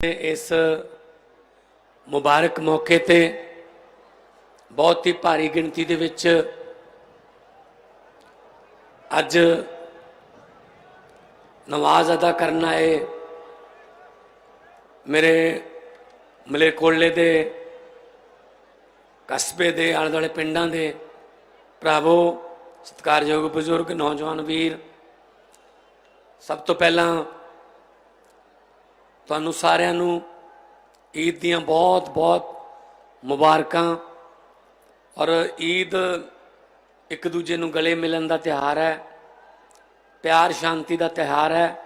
ਇਸ ਮੁਬਾਰਕ ਮੌਕੇ ਤੇ ਬਹੁਤ ਹੀ ਭਾਰੀ ਗਿਣਤੀ ਦੇ ਵਿੱਚ ਅੱਜ ਨਮਾਜ਼ ਅਦਾ ਕਰਨ ਆਏ ਮੇਰੇ ਮਲੇਰਕੋਟਲੇ ਦੇ ਕਸਬੇ ਦੇ ਆਲੇ ਦੁਆਲੇ ਪਿੰਡਾਂ ਦੇ ਭਰਾਵੋ, ਸਤਿਕਾਰਯੋਗ ਬਜ਼ੁਰਗ, ਨੌਜਵਾਨ ਵੀਰ, ਸਭ ਤੋਂ ਪਹਿਲਾਂ ਤੁਹਾਨੂੰ ਸਾਰਿਆਂ ਨੂੰ ਈਦ ਦੀਆਂ ਬਹੁਤ ਬਹੁਤ ਮੁਬਾਰਕਾਂ। ਔਰ ਈਦ ਇੱਕ ਦੂਜੇ ਨੂੰ ਗਲੇ ਮਿਲਣ ਦਾ ਤਿਉਹਾਰ ਹੈ, ਪਿਆਰ, ਸ਼ਾਂਤੀ ਦਾ ਤਿਉਹਾਰ ਹੈ।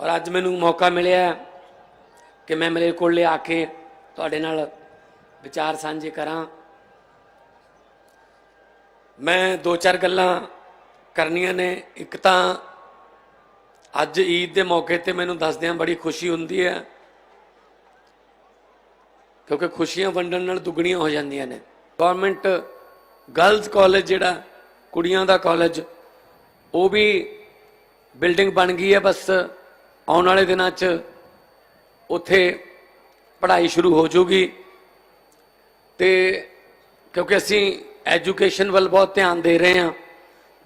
ਔਰ ਅੱਜ ਮੈਨੂੰ ਮੌਕਾ ਮਿਲਿਆ ਕਿ ਮੈਂ ਮੇਰੇ ਕੋਲ ਲਿਆ ਕੇ ਤੁਹਾਡੇ ਨਾਲ ਵਿਚਾਰ ਸਾਂਝੇ ਕਰਾਂ। ਮੈਂ ਦੋ ਚਾਰ ਗੱਲਾਂ ਕਰਨੀਆਂ ਨੇ। ਇੱਕ ਤਾਂ ਅੱਜ ਈਦ ਦੇ ਮੌਕੇ ਤੇ ਮੈਨੂੰ ਦੱਸਦਿਆਂ ਬੜੀ ਖੁਸ਼ੀ ਹੁੰਦੀ ਹੈ, ਕਿਉਂਕਿ ਖੁਸ਼ੀਆਂ ਵੰਡਣ ਨਾਲ ਦੁੱਗਣੀਆਂ ਹੋ ਜਾਂਦੀਆਂ ਨੇ। ਗਵਰਨਮੈਂਟ ਗਰਲਜ਼ ਕਾਲਜ ਜਿਹੜਾ, ਕੁੜੀਆਂ ਦਾ ਕਾਲਜ ਉਹ ਵੀ ਬਿਲਡਿੰਗ ਬਣ ਗਈ ਹੈ ਬਸ। ਆਉਣ ਵਾਲੇ ਦਿਨਾਂ 'ਚ ਉੱਥੇ ਪੜ੍ਹਾਈ ਸ਼ੁਰੂ ਹੋ ਜਾਊਗੀ। ਤੇ ਕਿਉਂਕਿ ਅਸੀਂ ਐਜੂਕੇਸ਼ਨ ਵੱਲ ਬਹੁਤ ਧਿਆਨ ਦੇ ਰਹੇ ਹਾਂ।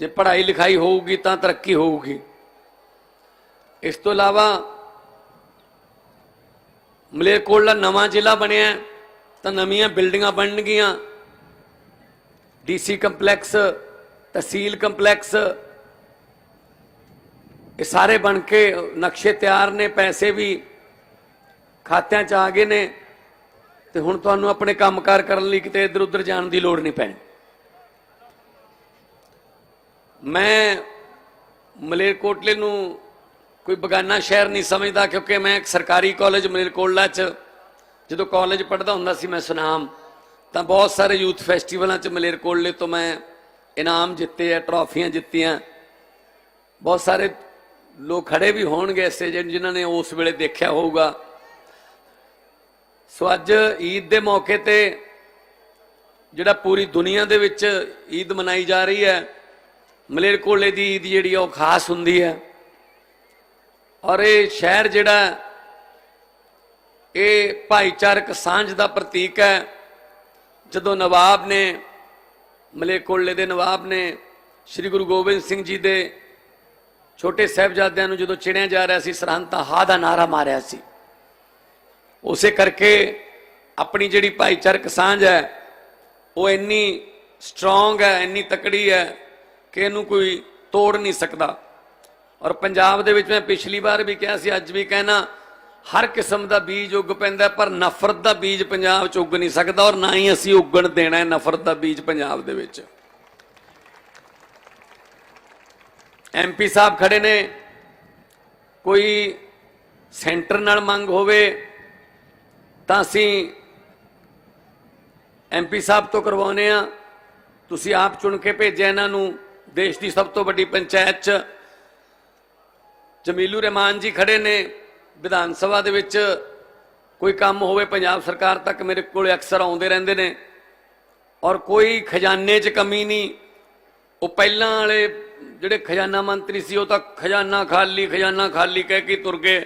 ਜੇ ਪੜ੍ਹਾਈ ਲਿਖਾਈ ਹੋਊਗੀ ਤਾਂ ਤਰੱਕੀ ਹੋਊਗੀ। ਇਸ ਤੋਂ ਇਲਾਵਾ ਮਲੇਰਕੋਟਲਾ ਨਵਾਂ ਜ਼ਿਲ੍ਹਾ ਬਣਿਆ ਤਾਂ ਨਵੀਆਂ ਬਿਲਡਿੰਗਾਂ ਬਣਨਗੀਆਂ। ਡੀਸੀ ਕੰਪਲੈਕਸ, ਤਹਿਸੀਲ ਕੰਪਲੈਕਸ, ਇਹ ਸਾਰੇ ਬਣ ਕੇ ਨਕਸ਼ੇ ਤਿਆਰ ਨੇ, ਪੈਸੇ ਵੀ ਖਾਤਿਆਂ 'ਚ ਆ ਗਏ ਨੇ। ਤੇ ਹੁਣ ਤੁਹਾਨੂੰ ਆਪਣੇ ਕੰਮਕਾਰ ਕਰਨ ਲਈ ਕਿਤੇ ਇੱਧਰ ਉੱਧਰ ਜਾਣ ਦੀ ਲੋੜ ਨਹੀਂ ਪੈਣੀ। ਮੈਂ ਮਲੇਰਕੋਟਲੇ ਨੂੰ ਕੋਈ ਬਗਾਨਾ ਸ਼ਹਿਰ ਨਹੀਂ ਸਮਝਦਾ ਕਿਉਂਕਿ ਮੈਂ ਇੱਕ ਸਰਕਾਰੀ ਕਾਲਜ ਮਲੇਰਕੋਟਲਾ 'ਚ। ਜਦੋਂ ਕਾਲਜ ਪੜ੍ਹਦਾ ਹੁੰਦਾ ਸੀ ਮੈਂ ਸੁਨਾਮ, ਤਾਂ ਬਹੁਤ ਸਾਰੇ ਯੂਥ ਫੈਸਟੀਵਲਾਂ 'ਚ ਮਲੇਰਕੋਟਲੇ ਤੋਂ ਮੈਂ ਇਨਾਮ ਜਿੱਤੇ ਆ ਟਰਾਫੀਆਂ ਜਿੱਤੀਆਂ। ਬਹੁਤ ਸਾਰੇ ਲੋਕ ਖੜੇ ਵੀ ਹੋਣਗੇ ਐਸੇ ਜਿਹਨ- ਜਿਨ੍ਹਾਂ ਨੇ ਉਸ ਵੇਲੇ ਦੇਖਿਆ ਹੋਊਗਾ। ਸੋ ਅੱਜ ਈਦ ਦੇ ਮੌਕੇ ਤੇ ਜਿਹੜਾ ਪੂਰੀ ਦੁਨੀਆ ਦੇ ਵਿੱਚ ਈਦ ਮਨਾਈ ਜਾ ਰਹੀ ਹੈ ਮਲੇਰਕੋਲੇ ਦੀ ਈਦ ਜਿਹੜੀ ਆ ਉਹ ਖਾਸ ਹੁੰਦੀ ਹੈ। ਔਰ ਇਹ ਸ਼ਹਿਰ ਜਿਹੜਾ ਇਹ ਭਾਈਚਾਰਕ ਸਾਂਝ ਦਾ ਪ੍ਰਤੀਕ ਹੈ। ਜਦੋਂ ਨਵਾਬ ਨੇ ਮਲੇਰਕੋਟਲੇ ਦੇ ਨਵਾਬ ਨੇ ਸ੍ਰੀ ਗੁਰੂ ਗੋਬਿੰਦ ਸਿੰਘ ਜੀ ਦੇ ਛੋਟੇ ਸਾਹਿਬਜ਼ਾਦਿਆਂ ਨੂੰ ਜਦੋਂ ਚਿਣਿਆ ਜਾ ਰਿਹਾ ਸੀ, ਸਰਹੰਦ ਤਾਂ ਹਾ ਦਾ ਨਾਰਾ ਮਾਰਿਆ ਸੀ। ਉਸੇ ਕਰਕੇ ਆਪਣੀ ਜਿਹੜੀ ਭਾਈਚਾਰਕ ਸਾਂਝ ਹੈ, ਉਹ ਇੰਨੀ ਸਟਰੋਂਗ ਹੈ, ਇੰਨੀ ਤਕੜੀ ਹੈ ਕਿ ਇਹਨੂੰ ਕੋਈ ਤੋੜ ਨਹੀਂ ਸਕਦਾ। ਔਰ ਪੰਜਾਬ ਦੇ ਵਿੱਚ ਮੈਂ ਪਿਛਲੀ ਵਾਰ ਵੀ ਕਿਹਾ ਸੀ, ਅੱਜ ਵੀ ਕਹਿਣਾ, ਹਰ ਕਿਸਮ ਦਾ ਬੀਜ ਉੱਗ ਪੈਂਦਾ, ਪਰ ਨਫ਼ਰਤ ਦਾ ਬੀਜ ਪੰਜਾਬ 'ਚ ਉੱਗ ਨਹੀਂ ਸਕਦਾ ਔਰ ਨਾ ਹੀ ਅਸੀਂ ਉੱਗਣ ਦੇਣਾ ਹੈ ਨਫ਼ਰਤ ਦਾ ਬੀਜ ਪੰਜਾਬ ਦੇ ਵਿੱਚ। ਐਮਪੀ ਸਾਹਿਬ ਖੜੇ ਨੇ। ਕੋਈ ਸੈਂਟਰ ਨਾਲ ਮੰਗ ਹੋਵੇ, ਤਾਂ ਅਸੀਂ ਐਮਪੀ ਸਾਹਿਬ ਤੋਂ ਕਰਵਾਉਨੇ ਆ ਤੁਸੀਂ ਆਪ ਚੁਣ ਕੇ ਭੇਜਿਆ ਇਹਨਾਂ ਨੂੰ। ਦੇਸ਼ ਦੀ ਸਭ ਤੋਂ ਵੱਡੀ ਪੰਚਾਇਤ 'ਚ ਜਮੀਲੂ ਰਹਿਮਾਨ ਜੀ ਖੜੇ ਨੇ। ਵਿਧਾਨ ਸਭਾ ਦੇ ਵਿੱਚ ਕੋਈ ਕੰਮ ਹੋਵੇ, ਪੰਜਾਬ ਸਰਕਾਰ ਤੱਕ ਮੇਰੇ ਕੋਲ ਅਕਸਰ ਆਉਂਦੇ ਰਹਿੰਦੇ ਨੇ। ਔਰ ਕੋਈ ਖਜ਼ਾਨੇ 'ਚ ਕਮੀ ਨਹੀਂ। ਉਹ ਪਹਿਲਾਂ ਵਾਲੇ ਜਿਹੜੇ ਖਜ਼ਾਨਾ ਮੰਤਰੀ ਸੀ, ਉਹ ਤਾਂ ਖਜ਼ਾਨਾ ਖਾਲੀ ਖਜ਼ਾਨਾ ਖਾਲੀ ਕਹਿ ਕੇ ਤੁਰ ਗਏ।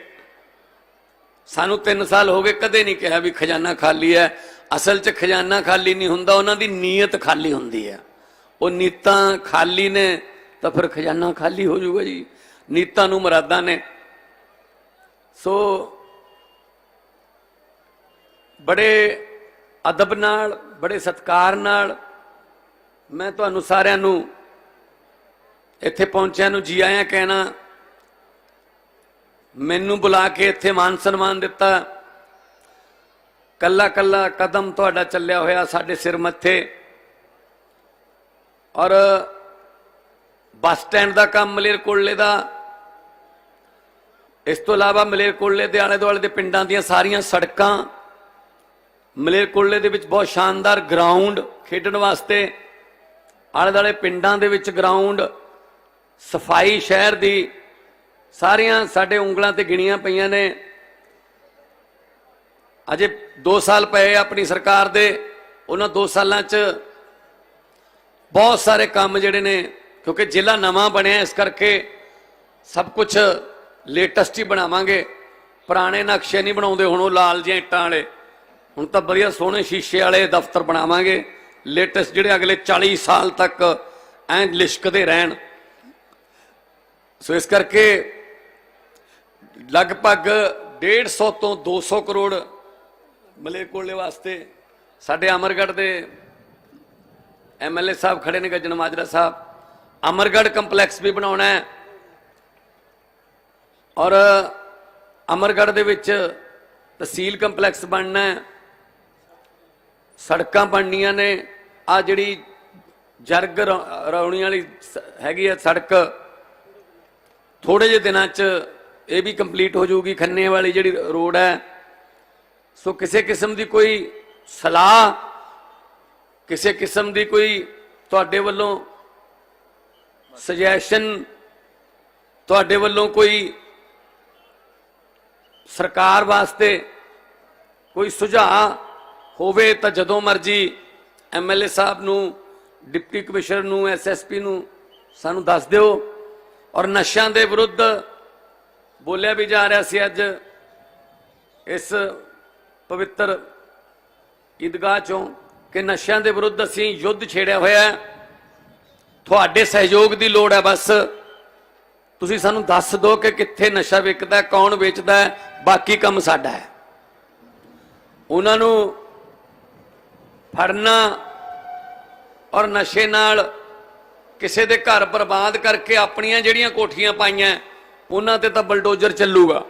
ਸਾਨੂੰ 3 ਸਾਲ ਹੋ ਗਏ ਕਦੇ ਨਹੀਂ ਕਿਹਾ ਵੀ ਖਜ਼ਾਨਾ ਖਾਲੀ ਹੈ। ਅਸਲ 'ਚ ਖਜ਼ਾਨਾ ਖਾਲੀ ਨਹੀਂ ਹੁੰਦਾ, ਉਹਨਾਂ ਦੀ ਨੀਅਤ ਖਾਲੀ ਹੁੰਦੀ ਹੈ। ਉਹ ਨੀਤਾਂ ਖਾਲੀ ਨੇ, ਤਾਂ ਫਿਰ ਖਜ਼ਾਨਾ ਖਾਲੀ ਹੋ ਜਾਊਗਾ ਜੀ। ਨੀਤਾਂ ਨੂੰ ਮਰਾਦਾਂ ਨੇ। ਸੋ ਬੜੇ ਅਦਬ ਨਾਲ, ਬੜੇ ਸਤਕਾਰ ਨਾਲ ਮੈਂ ਤੁਹਾਨੂੰ ਸਾਰਿਆਂ ਨੂੰ ਇੱਥੇ ਪਹੁੰਚਿਆਂ ਨੂੰ ਜੀ ਆਇਆਂ ਕਹਿਣਾ, ਮੈਨੂੰ ਬੁਲਾ ਕੇ ਇੱਥੇ ਮਾਨ ਸਨਮਾਨ ਦਿੱਤਾ। ਕੱਲਾ ਕੱਲਾ ਕਦਮ ਤੁਹਾਡਾ ਚੱਲਿਆ ਹੋਇਆ ਸਾਡੇ ਸਿਰ ਮੱਥੇ। ਔਰ ਬੱਸ ਸਟੈਂਡ ਦਾ ਕੰਮ ਮਲੇਰਕੋਟਲੇ ਦਾ ਇਸ ਤੋਂ ਇਲਾਵਾ ਮਲੇਰਕੋਟਲੇ ਦੇ ਆਲੇ ਦੁਆਲੇ ਦੇ ਪਿੰਡਾਂ ਦੀਆਂ ਸਾਰੀਆਂ ਸੜਕਾਂ, ਮਲੇਰਕੋਟਲੇ ਦੇ ਵਿੱਚ ਬਹੁਤ ਸ਼ਾਨਦਾਰ ਗਰਾਊਂਡ ਖੇਡਣ ਵਾਸਤੇ ਆਲੇ ਦੁਆਲੇ ਪਿੰਡਾਂ ਦੇ ਵਿੱਚ ਗਰਾਊਂਡ, ਸਫ਼ਾਈ ਸ਼ਹਿਰ ਦੀ, ਸਾਰੀਆਂ ਸਾਡੇ ਉਂਗਲਾਂ ਤੇ ਗਿਣੀਆਂ ਪਈਆਂ ਨੇ। ਅਜੇ 2 ਸਾਲ ਪਏ ਆਪਣੀ ਸਰਕਾਰ ਦੇ, ਉਹਨਾਂ 2 ਸਾਲਾਂ 'ਚ ਬਹੁਤ ਸਾਰੇ ਕੰਮ ਜਿਹੜੇ ਨੇ, ਕਿਉਂਕਿ ਜ਼ਿਲ੍ਹਾ ਨਵਾਂ ਬਣਿਆ ਇਸ ਕਰਕੇ ਸਭ ਕੁਝ ਲੇਟੈਸਟ ਹੀ ਬਣਾਵਾਂਗੇ। ਪੁਰਾਣੇ ਨਕਸ਼ੇ ਨਹੀਂ ਬਣਾਉਂਦੇ ਹੁਣ ਉਹ ਲਾਲ ਜਿਹੇ ਇੱਟਾਂ ਵਾਲੇ। ਹੁਣ ਤਾਂ ਵਧੀਆ ਸੋਹਣੇ ਸ਼ੀਸ਼ੇ ਵਾਲੇ ਦਫ਼ਤਰ ਬਣਾਵਾਂਗੇ। ਲੇਟੈਸਟ ਜਿਹੜੇ ਅਗਲੇ 40 ਸਾਲ ਤੱਕ ਐਂ ਲਿਸ਼ਕਦੇ ਰਹਿਣ। ਸੋ ਇਸ ਕਰਕੇ ਲਗਭਗ 150 ਤੋਂ 200 ਕਰੋੜ ਮਲੇਕੋਲੇ ਵਾਸਤੇ ਸਾਡੇ ਅਮਰਗੜ੍ਹ ਦੇ ਐਮਐਲਏ ਸਾਹਿਬ ਖੜੇ ਨੇ ਗੱਜਣ ਮਾਜਰਾ ਸਾਹਿਬ। ਅਮਰਗੜ੍ਹ ਕੰਪਲੈਕਸ ਵੀ ਬਣਾਉਣਾ ਹੈ। ਔਰ ਅਮਰਗੜ੍ਹ ਦੇ ਵਿੱਚ ਤਹਿਸੀਲ ਕੰਪਲੈਕਸ ਬਣਨਾ ਹੈ। ਸੜਕਾਂ ਬਣਨੀਆਂ ਨੇ। ਆ ਜਿਹੜੀ ਜਰਗ ਰੌ- ਰੌਣੀ ਵਾਲੀ ਸ- ਹੈਗੀ ਆ ਸੜਕ ਥੋੜੇ ਜਿਹੇ ਦਿਨਾਂ 'ਚ ਇਹ ਵੀ ਕੰਪਲੀਟ ਹੋ ਜਾਊਗੀ। ਖੰਨੇ ਵਾਲੀ ਜਿਹੜੀ ਰੋਡ ਹੈ, ਸੋ ਕਿਸੇ ਕਿਸਮ ਦੀ ਕੋਈ ਸਲਾਹ, ਕਿਸੇ ਕਿਸਮ ਦੀ ਕੋਈ ਤੁਹਾਡੇ ਵੱਲੋਂ ਸੁਜੈਸ਼ਨ ਤੁਹਾਡੇ ਵੱਲੋਂ ਕੋਈ ਸਰਕਾਰ ਵਾਸਤੇ ਕੋਈ ਸੁਝਾਅ ਹੋਵੇ ਤਾਂ ਜਦੋਂ ਮਰਜ਼ੀ ਐਮਐਲਏ ਸਾਹਿਬ ਨੂੰ, ਡਿਪਟੀ ਕਮਿਸ਼ਨਰ ਨੂੰ ਐਸਐਸਪੀ ਨੂੰ ਸਾਨੂੰ ਦੱਸ ਦਿਓ। ਔਰ ਨਸ਼ਿਆਂ ਦੇ ਵਿਰੁੱਧ ਬੋਲਿਆ ਵੀ ਜਾ ਰਿਹਾ ਸੀ ਅੱਜ ਇਸ ਪਵਿੱਤਰ ਈਦਗਾਹ ਚੋਂ ਕਿ ਨਸ਼ਿਆਂ ਦੇ ਵਿਰੁੱਧ ਅਸੀਂ ਯੁੱਧ ਛੇੜਿਆ ਹੋਇਆ ਹੈ। ਤੁਹਾਡੇ ਸਹਿਯੋਗ ਦੀ ਲੋੜ ਹੈ ਬਸ। ਤੁਸੀਂ ਸਾਨੂੰ ਦੱਸ ਦਿਓ ਕਿ ਕਿੱਥੇ ਨਸ਼ਾ ਵਿਕਦਾ ਕੌਣ ਵੇਚਦਾ ਬਾਕੀ ਕੰਮ ਸਾਡਾ ਹੈ। ਉਹਨਾਂ ਨੂੰ ਫੜਨਾ ਔਰ ਨਸ਼ੇ ਨਾਲ ਕਿਸੇ ਦੇ ਘਰ ਬਰਬਾਦ ਕਰਕੇ ਆਪਣੀਆਂ ਜਿਹੜੀਆਂ ਕੋਠੀਆਂ ਪਾਈਆਂ, ਉਹਨਾਂ ਤੇ ਤਾਂ ਬਲਡੋਜ਼ਰ ਚੱਲੂਗਾ।